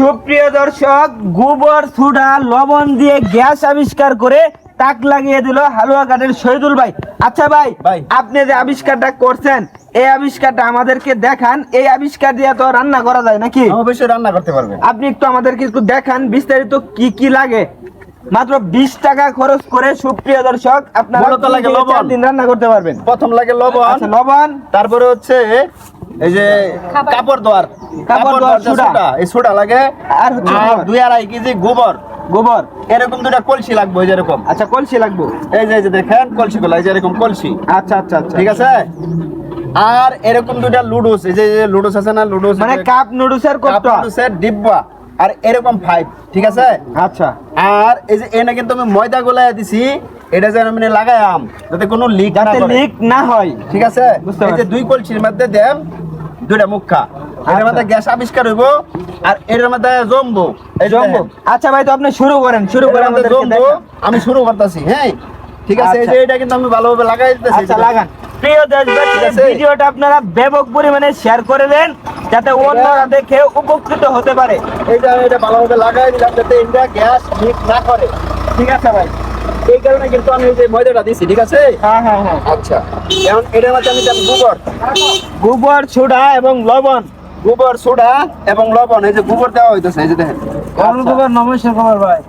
সুপ্রিয় দর্শক গোবর সুডা লবণ দিয়ে গ্যাস আবিষ্কার করে তাক লাগিয়ে দিল হালুয়া ঘাটের শহীদুল ভাই। আচ্ছা ভাই ভাই। আপনি যে আবিষ্কারটা করছেন এই আবিষ্কারটা আমাদেরকে দেখান। এই আবিষ্কার দিয়ে তো রান্না করা যায় নাকি? অবশ্যই রান্না করতে পারবেন। আপনি একটু আমাদেরকে একটু দেখান বিস্তারিত কি কি লাগে? মাত্র বিশ টাকা খরচ করে সুপ্রিয় দর্শক আপনারা লবণ। দিন রান্না করতে পারবেন। প্রথম লাগে লবণ। আচ্ছা লবণ। তারপরে হচ্ছে এই যে কাপড় দোয়ার কাপড় ধোয়ার যে সোডা। এই সোডা লাগে আর হচ্ছে দুই আড়াই কেজি গোবর। গোবর। এরকম দুটা কলসি লাগবে ওই যেরকম আচ্ছা কলসি লাগবো? এই যে এই যে দেখেন কলসি গুলো এই যে এরকম কলসি। আচ্ছা আচ্ছা আচ্ছা। ঠিক আছে? আর এরকম লুডুস এই যে লুডুস আছে না লুডুস মানে কাপ ডিব্বা আর এরকম ফাইভ ঠিক আছে? আচ্ছা। আর এই যে এনে কিন্তু আমি ময়দা গোলাই দিছি এটা যেন আমি লাগাইয়াম যাতে কোনো লিক যাতে লিক না হয়। ঠিক আছে? এই যে দুই কলসির মধ্যে দেন দুইটা মুখা। এর। মধ্যে গ্যাস আবিষ্কার হইব আর এর মধ্যে জমবো। এই যে আচ্ছা ভাই তো আপনি শুরু করেন শুরু করে জমবো আমি শুরু করতেছি হ্যাঁ ঠিক আছে এই আচ্ছা। যে এটা কিন্তু আমি ভালোভাবে লাগাই দিতেছি আচ্ছা লাগান। প্রিয় দেশবাসী ভিডিওটা আপনারা ব্যাপক পরিমাণে শেয়ার করে দেন যাতে অন্যরা দেখে উপকৃত হতে পারে। এই যে আমি এটা ভালোভাবে লাগাই দিলাম যাতে এটা গ্যাস লিক না করে। ঠিক আছে ভাই। এই কারণে কিন্তু আমি যে ময়দাটা দিছি ঠিক আছে? হ্যাঁ হ্যাঁ হ্যাঁ। আচ্ছা। এখন এটার মধ্যে আমি দিলাম গোবর। গোবর সোডা এবং লবণ। গোবর সোডা এবং লবণ এই যে গোবর দেওয়া হইতেছে এই যে দেখেন। গরুর গোবর নমস্কার খবর ভাই?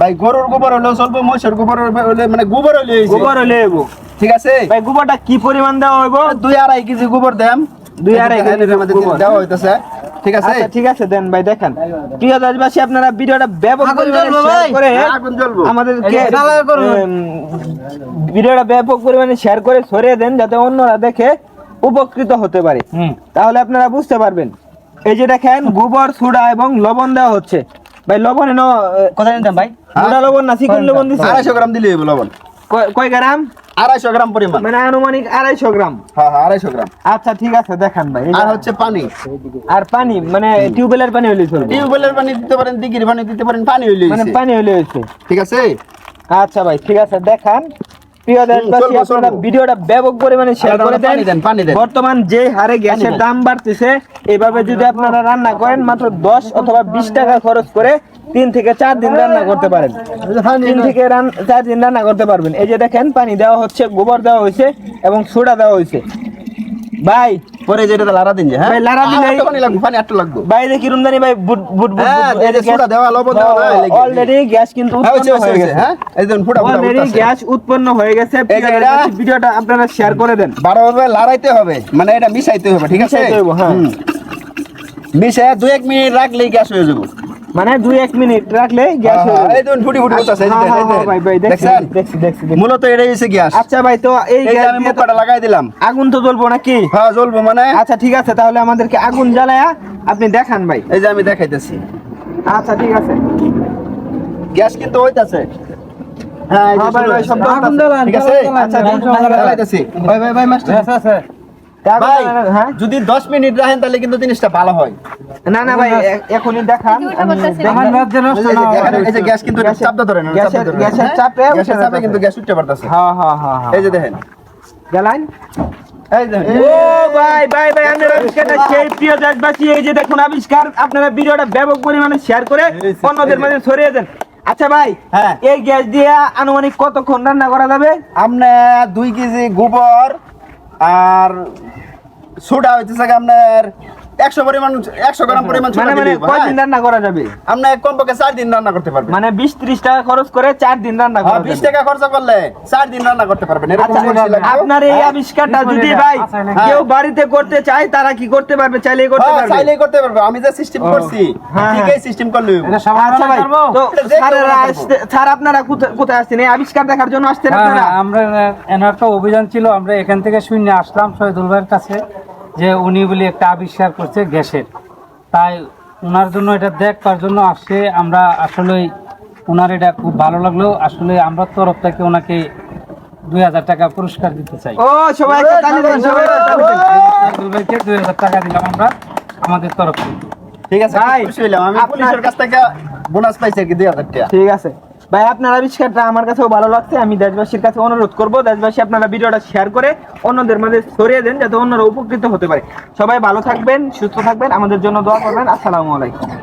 ভাই গরুর গোবর হলেও চলবো মহিষের গোবর হলে মানে গোবর হলে। গোবর হলে ঠিক আছে? ভাই গোবরটা কি পরিমাণ দেওয়া হইব? দুই আড়াই কেজি গোবর দেন। দুই আড়াই কেজি গোবর। দেওয়া হইতেছে। ঠিক আছে? আচ্ছা ঠিক আছে দেন ভাই দেখেন। প্রিয় দেশবাসী আপনারা ভিডিওটা ব্যাপক পরিমাণে শেয়ার করে হ্যাঁ, আমাদেরকে ভিডিওটা ব্যাপক পরিমাণে শেয়ার করে ছড়িয়ে দেন যাতে অন্যরা দেখে উপকৃত হতে পারে। তাহলে আপনারা বুঝতে পারবেন। এই যে দেখেন গোবর সুডা এবং লবণ দেওয়া হচ্ছে। ভাই লবণ এনো কথা নিতাম ভাই? লবণ না চিকন লবণ দিচ্ছে আড়াইশো গ্রাম দিলে লবণ। কয় গ্রাম? আড়াইশো গ্রাম পরিমাণ। মানে আনুমানিক আড়াইশো গ্রাম। হ্যাঁ হ্যাঁ আড়াইশো গ্রাম। আচ্ছা ঠিক আছে দেখান ভাই। আর হচ্ছে পানি। আর পানি মানে টিউবওয়েলের পানি হলে চলবে। টিউবওয়েলের পানি দিতে পারেন দিঘির পানি দিতে পারেন পানি হলে মানে পানি হলে হয়েছে। ঠিক আছে? আচ্ছা ভাই ঠিক আছে দেখান। প্রিয় দেশবাসী আপনারা ভিডিওটা ব্যাপক পরিমাণে শেয়ার করে দেন। বর্তমান যে হারে গ্যাসের দাম বাড়তেছে এভাবে যদি আপনারা রান্না করেন মাত্র দশ অথবা বিশ টাকা খরচ করে তিন থেকে চার দিন রান্না করতে পারেন। তিন থেকে চার দিন রান্না করতে পারবেন। এই যে দেখেন পানি দেওয়া হচ্ছে গোবর দেওয়া হয়েছে এবং সোডা দেওয়া হয়েছে। ভাই পরে যেটা লারা দিন যে, হ্যাঁ? ভাই, লারা দিন একটু পানি লাগবে পানি একটু লাগবে। বাইরে কিরম রুমদানি ভাই বুট বুট বুট হ্যাঁ, এই যে সোডা দেওয়া, লবণ দেওয়া, না অলরেডি গ্যাস কিন্তু হ্যাঁ, উৎপন্ন হয়ে গেছে। হ্যাঁ? এই দেখুন ফুটা ফুটা অলরেডি গ্যাস উৎপন্ন হয়ে গেছে। ভিডিওটা আপনারা শেয়ার করে দেন। বারবার লারাইতে হবে মানে এটা মিশাইতে হবে ঠিক আছে? মিশাইতে হবে, হ্যাঁ। মিশায় দুই এক মিনিট রাখলেই গ্যাস হয়ে যাবে। মানে দুই এক মিনিট রাখলে গ্যাস যাবে। এই দেখুন ফুটি ফুটি করতেছে হ্যাঁ, হ্যাঁ, হ্যাঁ, ভাই ভাই দেখছেন? দেখছি দেখছি দেখছি। মূলত এটাই হচ্ছে গ্যাস। আচ্ছা ভাই তো এই গ্যাস আমি মুখটা লাগাই দিলাম। আগুন তো জ্বলবো নাকি? হ্যাঁ জ্বলবো মানে। আচ্ছা ঠিক আছে তাহলে আমাদেরকে আগুন জ্বালায়া আপনি দেখান ভাই। এই যে আমি দেখাইতেছি। আচ্ছা ঠিক আছে। গ্যাস কিন্তু হইতাছে। হ্যাঁ এই যে ভাই, ভাই। শব্দ আগুন জ্বালান, ঠিক আছে? আচ্ছা, আগুন ভাই, জ্বালাইতেছি। ভাই ভাই ভাই মাস্টার। আগুন ভাই হ্যাঁ? যদি 10 মিনিট রাখেন তাহলে কিন্তু জিনিসটা ভালো হয়। না না ভাই এখনই দেখান। এই যে গ্যাস কিন্তু চাপটা ধরে না গ্যাসের- হ্যাঁ? চাপে গ্যাসের চাপে কিন্তু গ্যাস উঠতে পারতেছে। হ্যাঁ হ্যাঁ হ্যাঁ হ্যাঁ। এই যে দেখেন। জ্বালান এই যে ও ভাই ভাই ভাই আপনারা আবিষ্কার ভিডিওটা ব্যাপক পরিমাণে শেয়ার করে অন্যদের মাঝে ছড়িয়ে দেন। আচ্ছা ভাই হ্যাঁ। এই গ্যাস দিয়ে আনুমানিক কতক্ষণ রান্না করা যাবে? আপনার দুই কেজি গোবর আর সোডা হইতেছে আপনার একশো পরিমাণ একশো গ্রাম পরিমাণ মানে মানে কয়দিন হ্যাঁ? রান্না করা যাবে? আপনার কমপক্ষে চার দিন রান্না করতে পারবেন। মানে বিশ ত্রিশ টাকা খরচ করে চার দিন রান্না করা হ্যাঁ, বিশ টাকা খরচা করলে চার দিন রান্না করতে পারবেন আচ্ছা লাগবে। আপনার এই হ্যাঁ? আবিষ্কারটা যদি ভাই হ্যাঁ। কেউ বাড়িতে করতে চায় তারা কি করতে পারবে? চাইলেই করতে পারবে। চাইলেই করতে পারবে। আমি যে সিস্টেম করছি ঠিক। এই সিস্টেম করলে আচ্ছা ভাই। তো স্যার আপনারা কোথায়- আসছেন? এই আবিষ্কার দেখার জন্য আসছেন আপনারা? আমরা এনার একটা অভিযান ছিল আমরা এখান থেকে শূন্য আসলাম শহীদুল ভাইয়ের কাছে। যে উনি বলি একটা আবিষ্কার করছে গ্যাসের। তাই ওনার জন্য এটা দেখবার জন্য আসছে আমরা আসলে ওনার এটা খুব ভালো লাগল। আসলে আমরা তরফ থেকে ওনাকে দুই হাজার টাকা পুরস্কার দিতে চাই। ও সবাই দুই হাজার টাকা দিলাম আমরা আমাদের তরফ থেকে। ঠিক আছে ভাই, আমি পুলিশের কাছ থেকে বোনাস পাইছি আর কি দুই হাজার টাকা। ঠিক আছে। ভাই, আপনার আবিষ্কারটা আমার কাছেও ভালো লাগছে। আমি দেশবাসীর কাছে অনুরোধ করব, দেশবাসী আপনারা ভিডিওটা শেয়ার করে অন্যদের মাঝে ছড়িয়ে দেন, যাতে অন্যরা উপকৃত হতে পারে। সবাই ভালো থাকবেন, সুস্থ থাকবেন, আমাদের জন্য দোয়া করবেন। আসসালামু আলাইকুম।